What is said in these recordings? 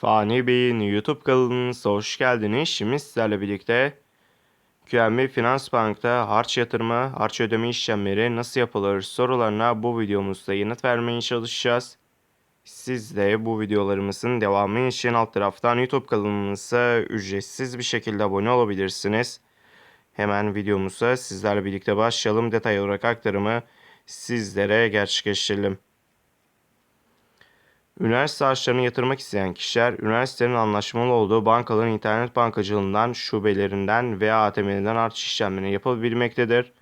Fani Bey'in YouTube kanalınıza hoş geldiniz. Şimdi sizlerle birlikte QNB Finans Bank'ta harç yatırımı, harç ödeme işlemleri nasıl yapılır sorularına bu videomuzda yanıt vermeye çalışacağız. Siz de bu videolarımızın devamı için alt taraftan YouTube kanalımıza ücretsiz bir şekilde abone olabilirsiniz. Hemen videomuza sizlerle birlikte başlayalım. Detay olarak aktarımı sizlere gerçekleştirelim. Üniversite harçlarını yatırmak isteyen kişiler, üniversitenin anlaşmalı olduğu bankaların internet bankacılığından, şubelerinden veya ATM'den harç işlemlerini yapabilmektedir.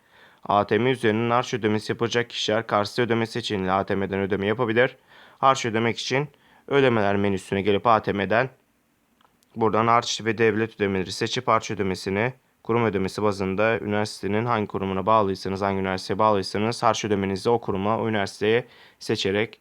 ATM üzerinden harç ödemesi yapacak kişiler karşı ödeme seçeneğiyle ATM'den ödeme yapabilir. Harç ödemek için ödemeler menüsüne gelip ATM'den buradan harç ve devlet ödemeleri seçip harç ödemesini kurum ödemesi bazında üniversitenin hangi kurumuna bağlıysanız, hangi üniversiteye bağlıysanız harç ödemenizi o kuruma, o üniversiteye seçerek